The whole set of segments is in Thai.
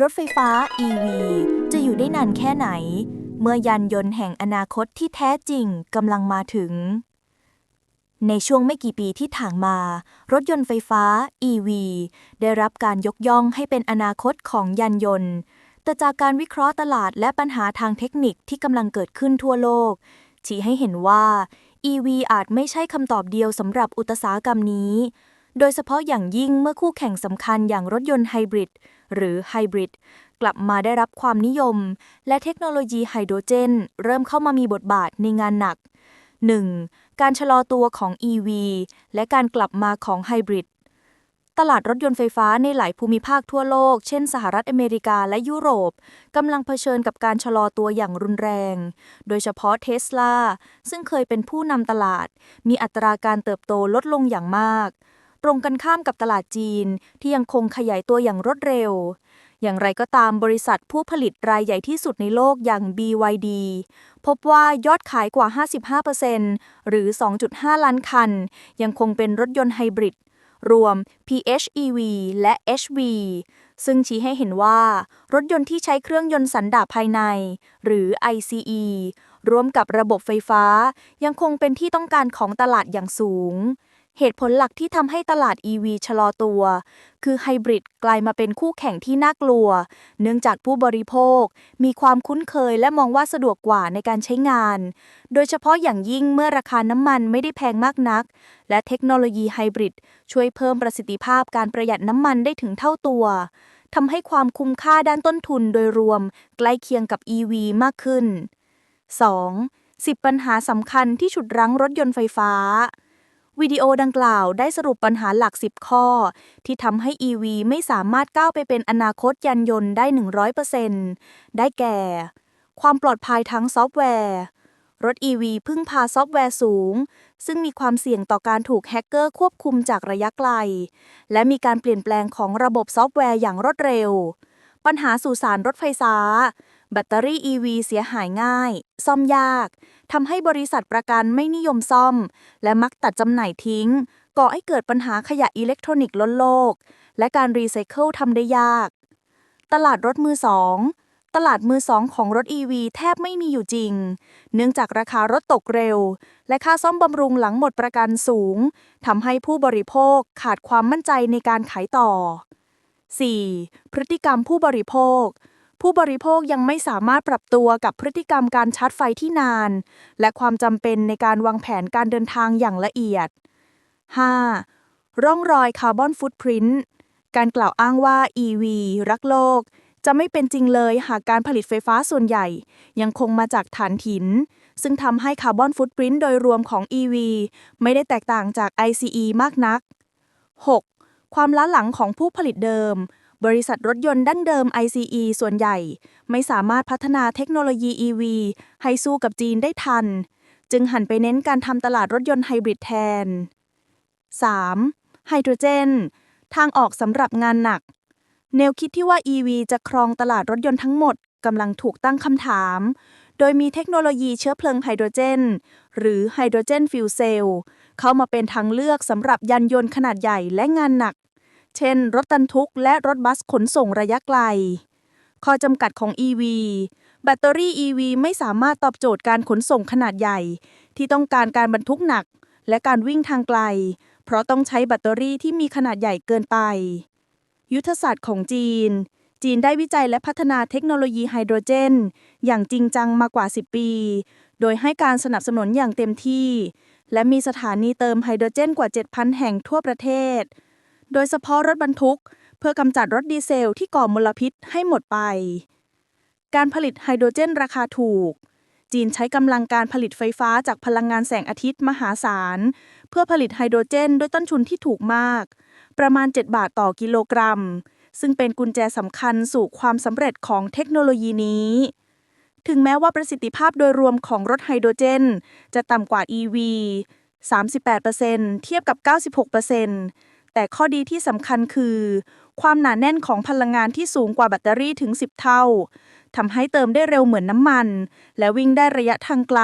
รถไฟฟ้า EV จะอยู่ได้นานแค่ไหน เมื่อยานยนต์แห่งอนาคตที่แท้จริงกำลังมาถึง ในช่วงไม่กี่ปีที่ผ่านมา รถยนต์ไฟฟ้า EV ได้รับการยกย่องให้เป็นอนาคตของยานยนต์ แต่จากการวิเคราะห์ตลาดและปัญหาทางเทคนิคที่กำลังเกิดขึ้นทั่วโลก ชี้ให้เห็นว่า EV อาจไม่ใช่คำตอบเดียวสำหรับอุตสาหกรรมนี้ โดยเฉพาะอย่างยิ่งเมื่อคู่แข่งสำคัญอย่างรถยนต์ไฮบริดหรือไฮบริดกลับมาได้รับความนิยม และเทคโนโลยีไฮโดรเจน เริ่มเข้ามามีบทบาทในงานหนัก 1. การชะลอตัวของ EV และการกลับมาของไฮบริดตลาดรถยนต์ไฟฟ้าในหลายภูมิภาคทั่วโลก เช่น สหรัฐอเมริกาและยุโรป กำลังเผชิญกับการชะลอตัวอย่างรุนแรง โดยเฉพาะเทสลาซึ่งเคยเป็นผู้นำตลาด มีอัตราการเติบโตลดลงอย่างมาก ตรงกันข้ามกับตลาดจีน ที่ยังคงขยายตัวอย่างรวดเร็ว อย่างไรก็ตามบริษัทผู้ผลิตรายใหญ่ที่สุดในโลกอย่าง BYD พบว่ายอดขายกว่า 55%หรือ 2.5 ล้านคัน ยังคงเป็นรถยนต์ไฮบริดรวม PHEV และ HV ซึ่งชี้ให้เห็นว่า รถยนต์ที่ใช้เครื่องยนต์สันดาปภายใน หรือ ICE ร่วมกับระบบไฟฟ้า ยังคงเป็นที่ต้องการของตลาดอย่างสูง เหตุผลหลักที่ทำให้ตลาด EV ชะลอตัว คือไฮบริดกลายมาเป็นคู่แข่งที่น่ากลัว เนื่องจากผู้บริโภค มีความคุ้นเคยและมองว่าสะดวกกว่าในการใช้งาน โดยเฉพาะอย่างยิ่งเมื่อราคาน้ำมันไม่ได้แพงมากนัก และเทคโนโลยีไฮบริดช่วยเพิ่มประสิทธิภาพการประหยัดน้ำมันได้ถึงเท่าตัวทำให้ความคุ้มค่าด้านต้นทุนโดยรวม ใกล้เคียงกับ EV มากขึ้น 2. 10 ปัญหาสำคัญที่ฉุดรั้งรถยนต์ไฟฟ้า วิดีโอดังกล่าวได้สรุปปัญหาหลัก 10 ข้อ ที่ทำให้ EV ไม่สามารถก้าวไปเป็นอนาคตยานยนต์ได้ 100%ได้แก่ ความปลอดภัยทั้งซอฟต์แวร์ รถ EV พึ่งพาซอฟต์แวร์สูง ซึ่งมีความเสี่ยงต่อการถูกแฮกเกอร์ควบคุมจากระยะไกล และมีการเปลี่ยนแปลงของระบบซอฟต์แวร์อย่างรวดเร็ว ปัญหาสู่สารรถไฟฟ้า แบตเตอรี่ EV เสียหายง่าย ซ่อมยากทำให้บริษัทประกันไม่นิยมซ่อม และมักตัดจำหน่ายทิ้ง ก่อให้เกิดปัญหาขยะอิเล็กทรอนิกส์ล้นโลก และการรีไซเคิลทำได้ยาก ตลาดรถมือสองตลาดมือสองของรถ EV แทบไม่มีอยู่จริง เนื่องจากราคารถตกเร็ว และค่าซ่อมบำรุงหลังหมดประกันสูง ทำให้ผู้บริโภคขาดความมั่นใจในการขายต่อ 4. พฤติกรรมผู้บริโภค ผู้บริโภคยังไม่สามารถปรับตัวกับพฤติกรรมการชาร์จไฟที่นาน และความจำเป็นในการวางแผนการเดินทางอย่างละเอียด 5. ร่องรอยคาร์บอนฟุตพริ้นท์การกล่าวอ้างว่า EV รักโลก จะไม่เป็นจริงเลยหากการผลิตไฟฟ้าส่วนใหญ่ ยังคงมาจากถ่านหิน ซึ่งทำให้คาร์บอนฟุตพริ้นท์โดยรวมของ EV ไม่ได้แตกต่างจาก ICE มากนัก 6. ความล้าหลังของผู้ผลิตเดิม บริษัทรถยนต์ดั้งเดิม ICE ส่วนใหญ่ ไม่สามารถพัฒนาเทคโนโลยี EV ให้สู้กับจีนได้ทัน จึงหันไปเน้นการทำตลาดรถยนต์ไฮบริดแทน 3. ไฮโดรเจน ทางออกสำหรับงานหนัก แนวคิดที่ว่า EV จะครองตลาดรถยนต์ทั้งหมดกำลังถูกตั้งคำถาม โดยมีเทคโนโลยีเชื้อเพลิงไฮโดรเจน หรือไฮโดรเจนฟิวเซลเข้ามาเป็นทางเลือกสำหรับยานยนต์ขนาดใหญ่และงานหนัก เช่น รถบรรทุกและรถบัสขนส่งระยะไกล ข้อจำกัดของ EV แบตเตอรี่ EV ไม่สามารถตอบโจทย์การขนส่งขนาดใหญ่ ที่ต้องการการบรรทุกหนัก และการวิ่งทางไกล เพราะต้องใช้แบตเตอรี่ที่มีขนาดใหญ่เกินไป ยุทธศาสตร์ของจีน จีนได้วิจัยและพัฒนาเทคโนโลยีไฮโดรเจน อย่างจริงจังมากว่า 10 ปี โดยให้การสนับสนุนอย่างเต็มที่ และมีสถานีเติมไฮโดรเจนกว่า 7,000 แห่งทั่วประเทศ โดยเฉพาะรถบรรทุก เพื่อกำจัดรถดีเซลที่ก่อมลพิษให้หมดไป การผลิตไฮโดรเจนราคาถูก จีนใช้กำลังการผลิตไฟฟ้าจากพลังงานแสงอาทิตย์มหาศาล เพื่อผลิตไฮโดรเจนด้วยต้นทุนที่ถูกมาก ประมาณ 7 บาทต่อกิโลกรัม ซึ่งเป็นกุญแจสำคัญสู่ความสำเร็จของเทคโนโลยีนี้ถึงแม้ว่าประสิทธิภาพโดยรวมของรถไฮโดรเจน จะต่ำกว่า EV 38%เทียบกับ 96% แต่ข้อดีที่สำคัญคือ ความหนาแน่นของพลังงานที่สูงกว่าแบตเตอรี่ถึง 10 เท่าทำให้เติมได้เร็วเหมือนน้ำมัน และวิ่งได้ระยะทางไกล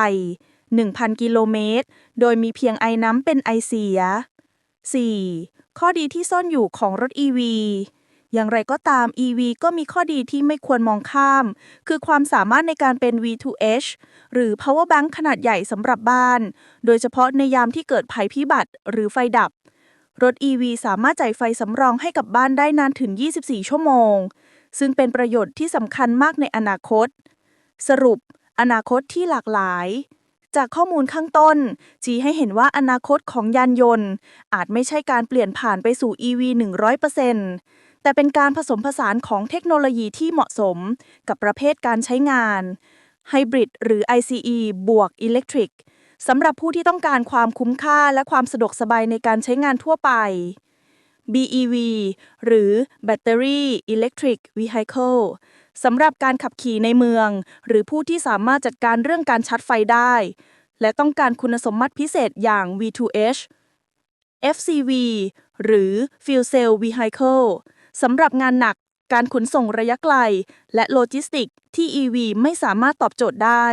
1,000 กิโลเมตร โดยมีเพียงไอน้ำเป็นไอเสีย 4. ข้อดีที่ซ่อนอยู่ของรถ EV อย่างไรก็ตาม EV ก็มีข้อดีที่ไม่ควรมองข้าม คือความสามารถในการเป็น V2H หรือ power bank ขนาดใหญ่สำหรับบ้าน โดยเฉพาะในยามที่เกิดภัยพิบัติหรือไฟดับ รถ EV สามารถจ่ายไฟสำรองให้กับบ้านได้นานถึง 24 ชั่วโมง ซึ่งเป็นประโยชน์ที่สำคัญมากในอนาคต สรุป อนาคตที่หลากหลาย จากข้อมูลข้างต้นชี้ให้เห็นว่าอนาคตของยานยนต์ อาจไม่ใช่การเปลี่ยนผ่านไปสู่ EV 100%แต่เป็นการผสมผสานของเทคโนโลยีที่เหมาะสมกับประเภทการใช้งานไฮบริดหรือ ICE บวกอิเล็กทริก สำหรับผู้ที่ต้องการความคุ้มค่าและความสะดวกสบายในการใช้งานทั่วไป BEV หรือ Battery Electric Vehicle สำหรับการขับขี่ในเมือง หรือผู้ที่สามารถจัดการเรื่องการชาร์จไฟได้ และต้องการคุณสมบัติพิเศษอย่าง V2H FCV หรือ Fuel Cell Vehicle สำหรับงานหนัก การขนส่งระยะไกล และโลจิสติกที่ EV ไม่สามารถตอบโจทย์ได้